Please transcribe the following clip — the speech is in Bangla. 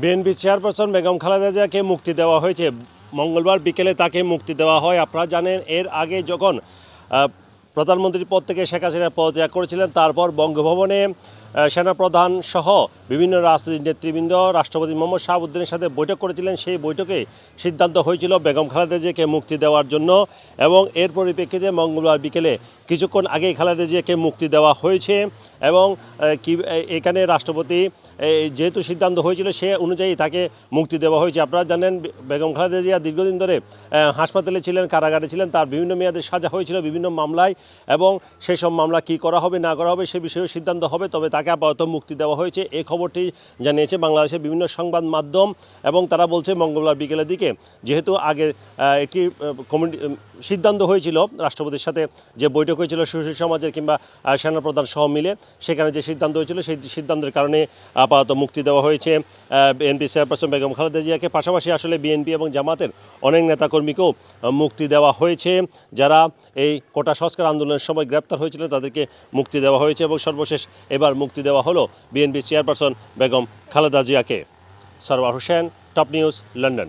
বিএনপি চেয়ারপারসন বেগম খালেদা জিয়াকে মুক্তি দেওয়া হয়েছে। মঙ্গলবার বিকেলে তাকে মুক্তি দেওয়া হয়। আপনারা জানেন, এর আগে যখন প্রধানমন্ত্রীর পদ থেকে শেখ হাসিনা পদত্যাগ করেছিলেন, তারপর বঙ্গভবনে সেনাপ্রধান সহ বিভিন্ন রাজনৈতিক নেতৃবৃন্দ, রাষ্ট্রপতি মোহাম্মদ শাহাবুদ্দিনের সাথে বৈঠক করেছিলেন। সেই বৈঠকে সিদ্ধান্ত হয়েছিল বেগম খালেদা জিয়াকে মুক্তি দেওয়ার জন্য এবং এর পরিপ্রেক্ষিতে মঙ্গলবার বিকেলে কিছুক্ষণ আগে খালেদা জিয়াকে মুক্তি দেওয়া হয়েছে এবং কি এখানে রাষ্ট্রপতি যেহেতু সিদ্ধান্ত হয়েছিল সে অনুযায়ী তাকে মুক্তি দেওয়া হয়েছে। আপনারা জানেন, বেগম খালেদা জিয়া দীর্ঘদিন ধরে হাসপাতালে ছিলেন, কারাগারে ছিলেন, তার বিভিন্ন মেয়াদে সাজা হয়েছিল বিভিন্ন মামলায় এবং সেই সব মামলা কি করা হবে, না করা হবে সে বিষয়েও সিদ্ধান্ত হবে, তবে তাকে আপাতত মুক্তি দেওয়া হয়েছে। এই খবরটি জানিয়েছে বাংলাদেশের বিভিন্ন সংবাদ মাধ্যম এবং তারা বলছে মঙ্গলবার বিকেলের দিকে যেহেতু আগের একটি কমিটি সিদ্ধান্ত হয়েছিল রাষ্ট্রপতির সাথে যে বৈঠক হয়েছিল সুশীল সমাজের কিংবা সেনাপ্রধান সহ মিলে, সেখানে যে সিদ্ধান্ত হয়েছিল সেই সিদ্ধান্তের কারণে আপাতত মুক্তি দেওয়া হয়েছে। বিএনপি চেয়ারপারসন বেগম খালেদা জিয়াকে। পাশাপাশি আসলে বিএনপি এবং জামাতের অনেক নেতাকর্মীকেও মুক্তি দেওয়া হয়েছে। যারা এই কোটা সংস্কার আন্দোলনের সময় গ্রেপ্তার হয়েছিল তাদেরকে মুক্তি দেওয়া হয়েছে এবং সর্বশেষ এবার মুক্তি দেওয়া হলো বিএনপি চেয়ারপারসন বেগম খালেদা জিয়াকে। Sarwar Hossain top news London.